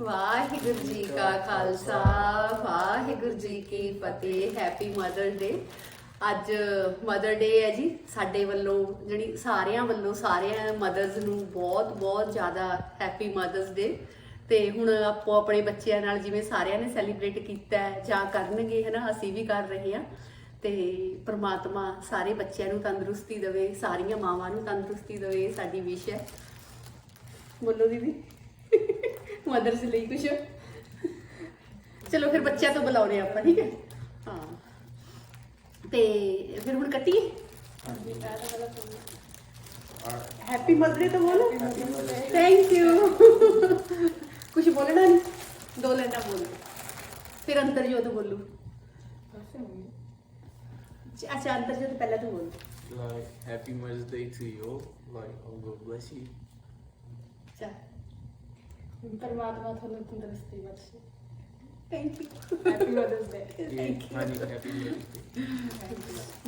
ਵਾਹਿਗੁਰੂ ਜੀ ਕਾ ਖਾਲਸਾ, ਵਾਹਿਗੁਰੂ ਜੀ ਕੀ ਫਤਿਹ happy mother day ਅੱਜ mother day ਹੈ ਜੀ। ਸਾਡੇ ਵੱਲੋਂ ਜਿਹੜੀ ਸਾਰਿਆਂ ਵੱਲੋਂ ਸਾਰਿਆਂ ਮਦਰਸ ਨੂੰ ਬਹੁਤ ਬਹੁਤ ਜ਼ਿਆਦਾ ਹੈਪੀ ਮਦਰਸ ਡੇ ਤੇ ਹੁਣ ਆਪੋ ਆਪਣੇ ਬੱਚਿਆਂ ਨਾਲ ਜਿਵੇਂ ਸਾਰਿਆਂ ਨੇ ਸੈਲੀਬ੍ਰੇਟ ਕੀਤਾ ਹੈ, ਜਾਂ ਕਰਨਗੇ, ਹਨਾ, ਅਸੀਂ ਵੀ ਕਰ ਰਹੇ ਹਾਂ। ਤੇ ਪ੍ਰਮਾਤਮਾ ਸਾਰੇ ਬੱਚਿਆਂ ਨੂੰ ਤੰਦਰੁਸਤੀ ਦੇਵੇ, ਸਾਰੀਆਂ ਮਾਵਾਂ ਨੂੰ ਤੰਦਰੁਸਤੀ ਦੇਵੇ, ਇਹ ਸਾਡੀ ਵਿਸ਼ ਹੈ। ਬੋਲੋ ਦੀਦੀ। ਮਦਰਸ ਲਈ ਕੁਛ। ਚਲੋ ਫਿਰ ਬੱਚਿਆਂ ਤੋਂ ਬੁਲਾਉਣੇ ਆਪਾਂ ਠੀਕ ਹੈ? ਹਾਂ। ਤੇ ਫਿਰ ਹੁਣ ਕੱਟੀਏ? ਹੈਪੀ ਮਦਰ ਤਾਂ ਬੋਲੋ। ਥੈਂਕ ਯੂ ਕੁਝ ਬੋਲਣਾ ਨਹੀਂ? ਦੋ ਲੈਣਾ ਬੋਲੋ। ਫਿਰ ਅੰਤਰ ਜੋਤ ਬੋਲੂ। ਅੱਛਾ ਅੰਤਰ ਜੋਤ ਪਹਿਲਾਂ ਤੂੰ ਬੋਲ। Like, happy Mother's Day to you. Like, oh, God bless you. ਚਾ ਪਰਮਾਤਮਾ ਤੁਹਾਨੂੰ ਤੰਦਰੁਸਤੀ ਬਖਸ਼ੇ। Thank you happy mother's day.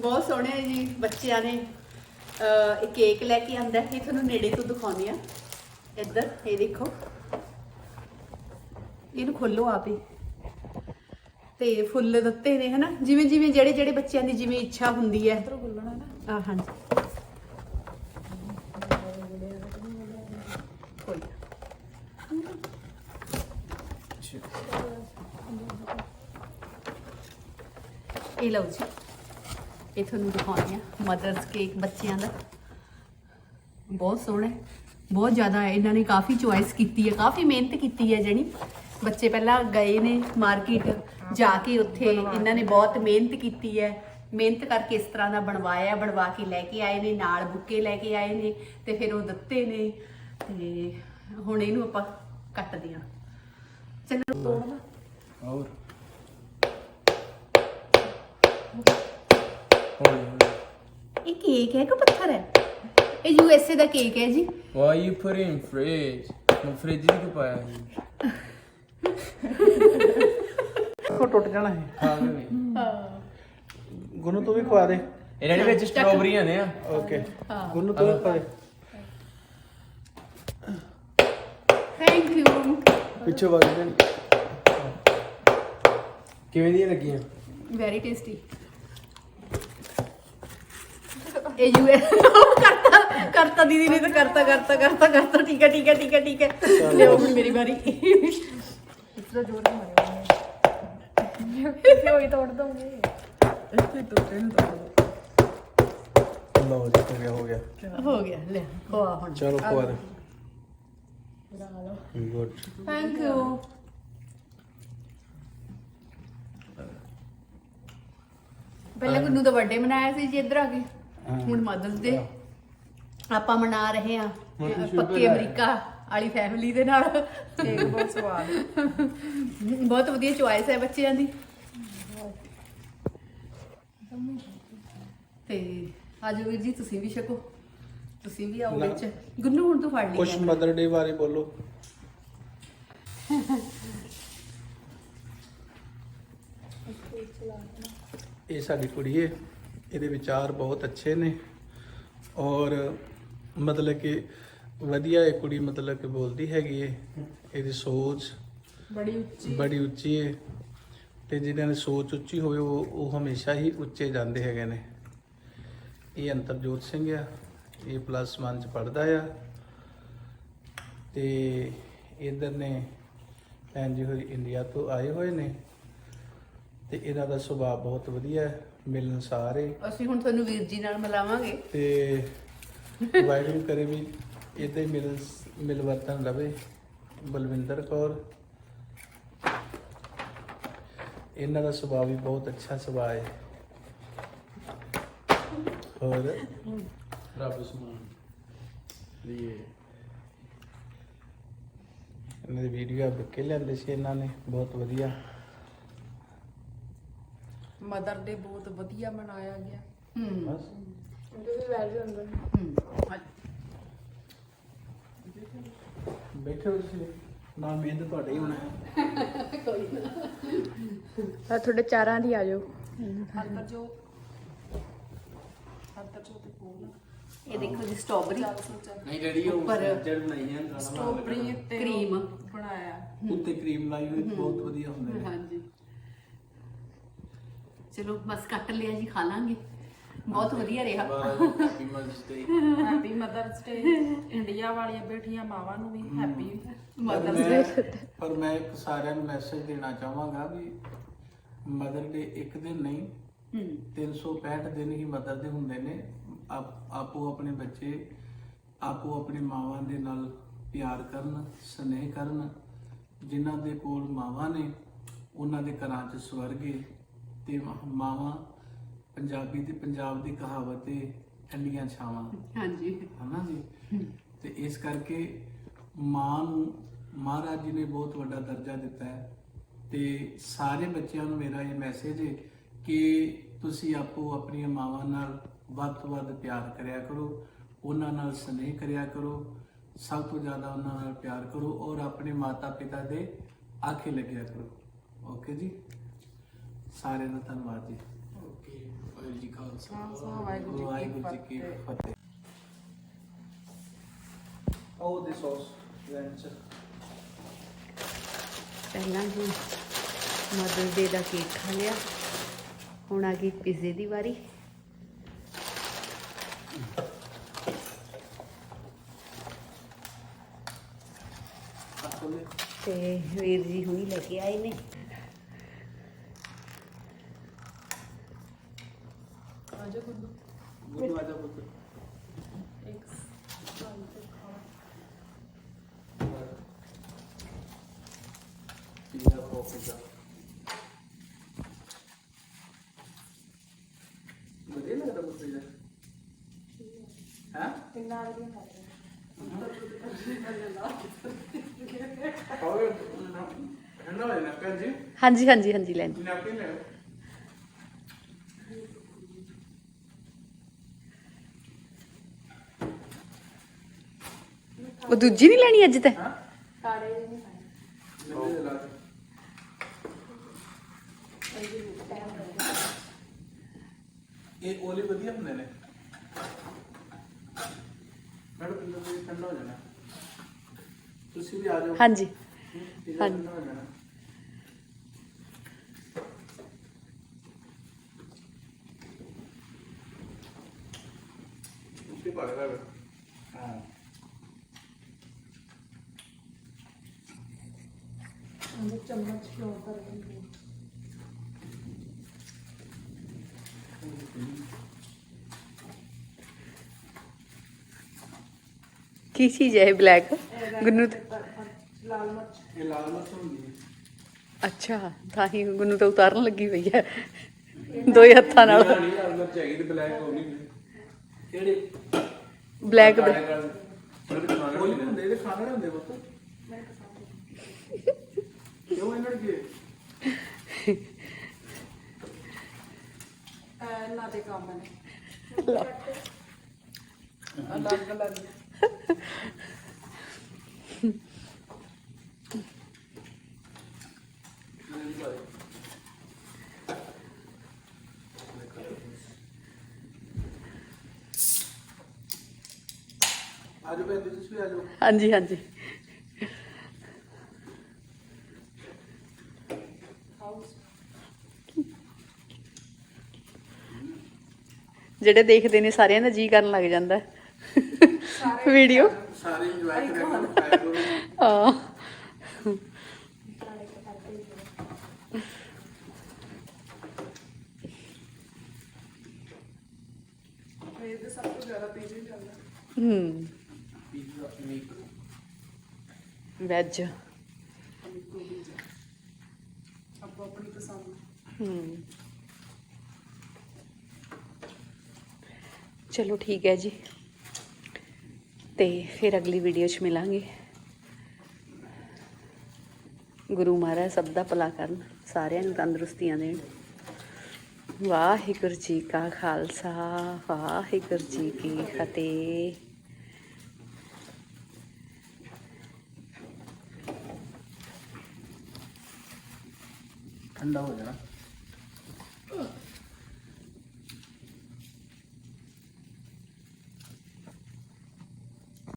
ਬਹੁਤ ਸੋਹਣੇ ਜੀ ਬੱਚਿਆਂ ਨੇ ਅਹ, ਇਹ ਕੇਕ ਲੈ ਕੇ ਆਂਦਾ ਇਹ ਤੁਹਾਨੂੰ ਨੇੜੇ ਤੋਂ ਦਿਖਾਉਂਦੀ ਆ ਇੱਧਰ ਇਹ ਦੇਖੋ। ਇਹਨੂੰ ਖੋਲੋ ਆਪ। ਹੀ ਤੇ ਫੁੱਲ ਦਿੱਤੇ ਨੇ ਹਨਾ? ਜਿਵੇਂ ਜਿਵੇਂ ਜਿਹੜੇ ਜਿਹੜੇ ਬੱਚਿਆਂ ਦੀ ਜਿਵੇਂ ਇੱਛਾ ਹੁੰਦੀ ਹੈ। ਨਾ। ਆ ਹਾਂਜੀ ਕੋਈ ਨਾ। ਇਹ ਲਓ ਜੀ। ਇਹ ਤੁਹਾਨੂੰ ਦਿਖਾਉਂਦੀ ਆ ਮਦਰਸ ਕੇਕ ਬੱਚਿਆਂ ਦਾ। ਬਹੁਤ ਸੋਹਣਾ ਬਹੁਤ ਜ਼ਿਆਦਾ ਇਹਨਾਂ ਨੇ ਕਾਫੀ ਚੁਆਇਸ ਕੀਤੀ ਹੈ। ਕਾਫੀ ਮਿਹਨਤ ਕੀਤੀ ਹੈ ਜਣੀ। ਬੱਚੇ ਪਹਿਲਾਂ ਗਏ ਨੇ ਮਾਰਕੀਟ ਜਾ ਕੇ ਉੱਥੇ। ਇਹਨਾਂ ਨੇ ਬਹੁਤ ਮਿਹਨਤ ਕੀਤੀ ਹੈ। ਮਿਹਨਤ ਕਰਕੇ ਇਸ ਤਰ੍ਹਾਂ ਦਾ ਬਣਵਾਇਆ, ਬਣਵਾ ਕੇ ਲੈ ਕੇ ਆਏ ਨੇ, ਨਾਲ ਬੁੱਕੇ ਲੈ ਕੇ ਆਏ ਨੇ ਤੇ ਫਿਰ ਉਹ ਦਿੱਤੇ ਨੇ ਤੇ ਹੁਣ ਇਹਨੂੰ ਆਪਾਂ ਕੱਟਦੇ ਹਾਂ। ਚਲੋ। ਤੋੜਨਾ ਇਹ ਕੇਕ ਹੈ ਕਿ ਪੱਥਰ ਹੈ? ਇਹ ਯੂ ਐਸ ਏ ਦਾ ਕੇਕ ਹੈ ਜੀ। You put it in fridge? No fridge ਦੀ ਪਾਇਆ ਹੈ ਕੋ ਟੁੱਟ ਜਾਣਾ ਹੈ ਹਾਂ ਵੀ। ਗੁੰਨੂ ਤੂੰ ਵੀ ਖਵਾ ਦੇ। ਇਹਨਾਂ ਦੇ ਵਿੱਚ ਸਟ੍ਰਾਬੇਰੀਆਂ ਨੇ ਆ। ਓਕੇ। ਗੁੰਨੂ ਤੂੰ ਵੀ ਖਵਾ ਦੇ। ਥੈਂਕ ਯੂ ਪਿੱਛੇ ਵਗ ਦੇ ਕਿਵੇਂ ਦੀਆਂ ਲੱਗੀਆਂ? ਵੈਰੀ ਟੇਸਟੀ ਇਹ ਯੂ ਐਸ ਕਰਤਾ ਕਰਤਾ ਦੀਦੀ ਨੇ ਤਾਂ ਕਰਤਾ ਕਰਤਾ ਕਰਤਾ ਕਰਤਾ। ਠੀਕ ਹੈ ਠੀਕ ਹੈ ਠੀਕ ਹੈ ਠੀਕ ਹੈ। ਲਿਓ ਹੁਣ ਮੇਰੀ ਵਾਰੀ। ਇਤਨਾ ਜ਼ੋਰ ਨਾਲ ਮਾਰਿਆ ਕਿਸੇ ਹੋਈ ਤੋੜ ਦੋਗੇ? ਇੱਥੇ ਟੁੱਟੇ ਨੂੰ ਤੋੜ ਦੋ। ਲਓ ਜੀ ਹੋ ਗਿਆ ਹੋ ਗਿਆ। ਹੋ ਗਿਆ ਲੈ ਖਵਾ ਹੁਣ। ਚਲੋ ਖਵਾ ਦੇ। ਗੁੱਡ। ਥੈਂਕ ਯੂ ਪਹਿਲਾਂ ਗੁੰਨੂ ਦਾ ਬਰਥਡੇ ਮਨਾਇਆ ਸੀ ਜੀ ਇੱਧਰ ਆ ਕੇ। ਹੁਣ ਮਦਰਸ ਡੇ ਆਪਾਂ ਮਨਾ ਰਹੇ ਆ ਪੱਕੇ ਅਮਰੀਕਾ ਵਾਲੀ ਫੈਮਿਲੀ ਦੇ ਨਾਲ। ਕੇਕ ਬਹੁਤ ਸਵਾਦ। ਬਹੁਤ ਵਧੀਆ ਚੁਆਇਸ ਹੈ ਬੱਚਿਆਂ ਦੀ। ਤੇ ਆਜੋ ਵੀਰ ਜੀ ਤੁਸੀਂ ਵੀ ਛਕੋ। ਤੁਸੀਂ ਵੀ ਆਓ। ਵਿੱਚ। ਗੁੰਨੂ ਹੁਣ ਤੂੰ ਫੜ ਲਈ ਕੁਝ। ਮਦਰ ਡੇ ਬਾਰੇ ਬੋਲੋ। ਇਹ ਸਾਡੀ ਕੁੜੀ ਹੈ ਇਹਦੇ ਵਿਚਾਰ ਬਹੁਤ ਅੱਛੇ ਨੇ ਔਰ ਮਤਲਬ ਕਿ ਵਧੀਆ ਇਹ ਕੁੜੀ ਮਤਲਬ ਕਿ ਬੋਲਦੀ ਹੈਗੀ ਹੈ ਇਹਦੀ ਸੋਚ ਬੜੀ ਉੱਚੀ। ਬੜੀ ਉੱਚੀ ਹੈ ਤੇ ਜਿਨ੍ਹਾਂ ਦੀ ਸੋਚ ਉੱਚੀ ਹੋਵੇ ਉਹ ਉਹ ਹਮੇਸ਼ਾ ਹੀ ਉੱਚੇ ਜਾਂਦੇ ਹੈਗੇ ਨੇ। ਇਹ ਅੰਤਰਜੋਤ ਸਿੰਘ ਆ ਇਹ ਪਲੱਸ 1 ਚ ਪੜਦਾ ਆ ਤੇ ਇਧਰ ਨੇ ਭੈਣ ਜੀ ਹੋਈ ਇੰਡੀਆ ਤੋਂ ਆਏ ਹੋਏ ਨੇ। ਤੇ ਇਹਨਾਂ ਦਾ ਸੁਭਾਅ ਬਹੁਤ ਵਧੀਆ ਹੈ ਮਿਲਣਸਾਰ ਹੈ ਅਸੀਂ ਹੁਣ ਤੁਹਾਨੂੰ ਵੀਰ ਜੀ ਨਾਲ ਮਿਲਾਵਾਂਗੇ। ਤੇ ਵਾਹਿਗੁਰੂ ਕਰੇ ਵੀ ਇਦਾਂ ਹੀ ਮਿਲ ਮਿਲਵਰਤਨ ਰਵੇ ਬਲਵਿੰਦਰ ਕੌਰ ਇਹਨਾਂ ਦਾ ਸੁਭਾਅ ਵੀ ਬਹੁਤ ਅੱਛਾ ਸੁਭਾਅ ਹੈ। ਹੋਰ? ਰੱਬ ਸੁਮਾਨ ਦੀ ਇਹਨਾਂ ਦੀ ਵੀਡੀਓ ਬੁੱਕੇ ਲੈਂਦੇ ਸੀ ਇਹਨਾਂ ਨੇ ਬਹੁਤ ਵਧੀਆ। ਮਦਰ ਡੇ ਬਹੁਤ ਵਧੀਆ ਮਨਾਇਆ ਗਿਆ। ਹੂੰ। ਬਸ। ਅੰਦਰ ਹੂੰ। ਬੈਠੇ ਹੋ ਤੁਸੀਂ। ਨਾਲ ਮਿਹਨਤ ਤੁਹਾਡਾ ਹੀ ਹੋਣਾ। ਹੈ ਆ ਤੁਹਾਡੇ ਚਾਰਾਂ ਦੀ ਆ ਜਾਓ। ਅੰਦਰ ਜੋ। ਅੰਦਰ ਜੋ ਤੇ ਕੋਲ ਇਹ ਦੇਖੋ ਜੀ ਸਟ੍ਰਾਬੇਰੀ ਨਹੀਂ ਡੈਡੀ ਉਹ ਉੱਪਰ ਜੜ ਬਣਾਈਆਂ ਸਟ੍ਰਾਬੇਰੀ ਤੇ ਕਰੀਮ। ਬਣਾਇਆ। ਉੱਤੇ ਕਰੀਮ ਲਾਈ ਹੋਈ ਬਹੁਤ ਵਧੀਆ ਹੁੰਦੇ ਨੇ। ਹਾਂਜੀ। ਚਲੋ ਬਸ ਕੱਟ ਲਿਆ ਜੀ ਖਾ ਲਾਂਗੇ। ਬਹੁਤ ਵਧੀਆ ਰਿਹਾ। Happy mother's day happy mother's day India ਵਾਲੀਆਂ ਬੇਟੀਆਂ ਮਾਵਾਂ ਨੂੰ ਵੀ ਹੈਪੀ ਮਦਰਸ ਮੈਂ ਪਰ ਮੈਂ ਇੱਕ ਸਾਰਿਆਂ ਨੂੰ ਮੈਸੇਜ ਦੇਣਾ ਚਾਹਾਂਗਾ ਵੀ ਮਦਰ ਡੇ ਇੱਕ ਦਿਨ ਨਹੀਂ ਹੂੰ 365 ਦਿਨ ਹੀ ਮਦਰ ਦੇ ਹੁੰਦੇ ਨੇ। ਆਪ- ਆਪੋ ਆਪਣੇ ਬੱਚੇ ਆਪੋ ਆਪਣੇ ਮਾਵਾਂ ਦੇ ਨਾਲ ਪਿਆਰ ਕਰਨ ਸਨੇਹ ਕਰਨ। ਜਿਨ੍ਹਾਂ ਦੇ ਕੋਲ ਮਾਵਾਂ ਨੇ ਉਹਨਾਂ ਦੇ ਘਰਾਂ 'ਚ ਸਵਰਗ ਏ। ਤੇ ਮਾਵਾਂ ਪੰਜਾਬੀ ਤੇ ਪੰਜਾਬ ਦੀ ਕਹਾਵਤ ਏ ਠੰਡੀਆਂ ਛਾਵਾਂ। ਹਾਂਜੀ। ਹਨਾ ਜੀ? ਤੇ ਇਸ ਕਰਕੇ ਮਾਂ ਨੂੰ ਮਹਾਰਾਜ ਜੀ ਨੇ ਬਹੁਤ ਵੱਡਾ ਦਰਜਾ ਦਿੱਤਾ ਹੈ। ਤੇ ਸਾਰੇ ਬੱਚਿਆਂ ਨੂੰ ਮੇਰਾ ਇਹ ਮੈਸੇਜ ਹੈ ਕਿ ਤੁਸੀਂ ਆਪੋ ਆਪਣੀਆਂ ਮਾਵਾਂ ਨਾਲ ਵੱਧ ਤੋਂ ਵੱਧ ਪਿਆਰ ਕਰਿਆ ਕਰੋ ਉਹਨਾਂ ਨਾਲ ਸਨੇਹ ਕਰਿਆ ਕਰੋ ਸਭ ਤੋਂ ਜ਼ਿਆਦਾ ਉਹਨਾਂ ਨਾਲ ਪਿਆਰ ਕਰੋ ਔਰ ਆਪਣੇ ਮਾਤਾ ਪਿਤਾ ਦੇ ਆਖੇ ਲੱਗਿਆ ਕਰੋ। ਓਕੇ ਜੀ? ਸਾਰਿਆਂ ਦਾ ਧੰਨਵਾਦ ਜੀ। ਓਕੇ ਵਾਹਿਗੁਰੂ ਜੀ ਖਾਲਸਾ ਵਾਹਿਗੁਰੂ ਜੀ ਕੀ ਫਤਿਹ। ਉਹ ਦੇ ਸੌਸ ਲੈਂਚ ਪਹਿਲਾਂ ਜੀ ਮਦਰਸ ਡੇ ਦਾ ਕੇਕ ਖਾ ਲਿਆ। ਹੁਣ ਆ ਗਈ ਪੀਜ਼ੇ ਦੀ ਵਾਰੀ। ਤੇ ਵੀਰ ਜੀ ਹੁਣੀ ਲੈ ਕੇ ਆਏ ਨੇ। ਆਜੋ ਗੁੱਡੂ ਗੁਰੂ ਆਜਾ ਪੁੱਤ ਇੱਕ ਸਾਲ ਤੇ ਖਾਣਾ ਪੀਜ਼ਾ ਖੋ ਪੀਜ਼ਾ ਵਧੀਆ ਲੱਗਦਾ ਪੁੱਤ ਪੀਜ਼ਾ ਹਾਂ ਕਿੰਨਾ ਵਧੀਆ ਖਾਣਾ ਖਾਓ ਹੰਨਾ ਹੋ ਜਾਣਾ ਭੈਣ ਜੀ ਹਾਂਜੀ ਹਾਂਜੀ ਹਾਂਜੀ ਲੈਣ ਨੈਪਕਿਨ ਲੈ ਲਓ। ਉਹ ਦੂਜੀ ਨਹੀਂ ਲੈਣੀ ਅੱਜ ਤੇ? ਹਾਂ ਕਾੜੇ ਜਿਹੇ ਨਹੀਂ ਖਾਣੇ ਮੈਨੂੰ ਦੇ ਲਾ ਦੇ। ਇਹ ਓਲੇ ਵਧੀਆ ਹੁੰਦੇ ਨੇ। ਮੈਡਮ ਪੀਜ਼ਾ ਕੋਈ ਠੰਡਾ ਹੋ ਜਾਣਾ। ਤੁਸੀਂ ਵੀ ਆ ਜਾਓ। ਹਾਂਜੀ। ਹਾਂਜੀ। ਠੰਡਾ ਹੋ ਜਾਣਾ। ਲੈ ਹਾਂ ਉਹਦੇ ਚਮਚ ਫਲੋ ਕਰ ਦਿੰਦੇ ਕੀ ਚੀਜ਼ ਹੈ ਬਲੈਕ ਗੁੰਨੂ ਤੇ- ਲਾਲ ਮਿਰਚ। ਇਹ ਲਾਲ ਮਿਰਚ ਹੁੰਦੀ ਹੈ। ਅੱਛਾ ਤਾਂ ਹੀ ਗੁੰਨੂ ਤਾਂ ਉਤਾਰਨ ਲੱਗੀ ਪਈ ਹੈ। ਦੋਏ ਹੱਥਾਂ ਨਾਲ। ਨਹੀਂ ਲਾਲ ਮਿਰਚ ਹੈਗੀ ਤੇ ਬਲੈਕ ਹੋ। ਨਹੀਂ ਕਿਹੜੇ? ਬਲੈਕ ਕਾਲੇ ਕਾਲੇ। ਖਾਣੇ ਕੋਈ ਹੁੰਦੇ ਇਹਦੇ ਖਾਣੇ ਹੁੰਦੇ ਪੁੱਤ ਕਿਉਂ ਇਹਨਾਂ ਦੇ ਇਹਨਾਂ ਦੇ ਕੰਮ ਨੇ। ਅਲੱਗ ਅਲੱਗ। ਹਾਂਜੀ ਹਾਂਜੀ। ਜਿਹੜੇ ਦੇਖਦੇ ਨੇ ਸਾਰਿਆਂ ਦਾ ਜੀ ਕਰਨ ਲੱਗ ਜਾਂਦਾ। ਵੀਡੀਓ ਸਾਰੇ ਇੰਜੋਏ ਸਭ ਤੋਂ ਜ਼ਿਆਦਾ ਪੀਜ਼ੇ ਚੱਲਦਾ ਹੂੰ। ਪੀਜ਼ਾ ਵੈਜ ਆਪਣੀ ਪਸੰਦ ਹੂੰ। ਚਲੋ ਠੀਕ ਹੈ ਜੀ। ਤੇ ਫਿਰ ਅਗਲੀ ਵੀਡੀਓ 'ਚ ਮਿਲਾਂਗੇ। ਗੁਰੂ ਮਹਾਰਾਜ ਸਭ ਦਾ ਭਲਾ ਕਰਨ, ਸਾਰਿਆਂ ਨੂੰ ਤੰਦਰੁਸਤੀਆਂ ਦੇਣ। ਵਾਹਿਗੁਰੂ ਜੀ ਕਾ ਖਾਲਸਾ, ਵਾਹਿਗੁਰੂ ਜੀ ਕੀ ਫਤਿਹ। ਠੰਡਾ ਹੋ ਜਾਣਾ।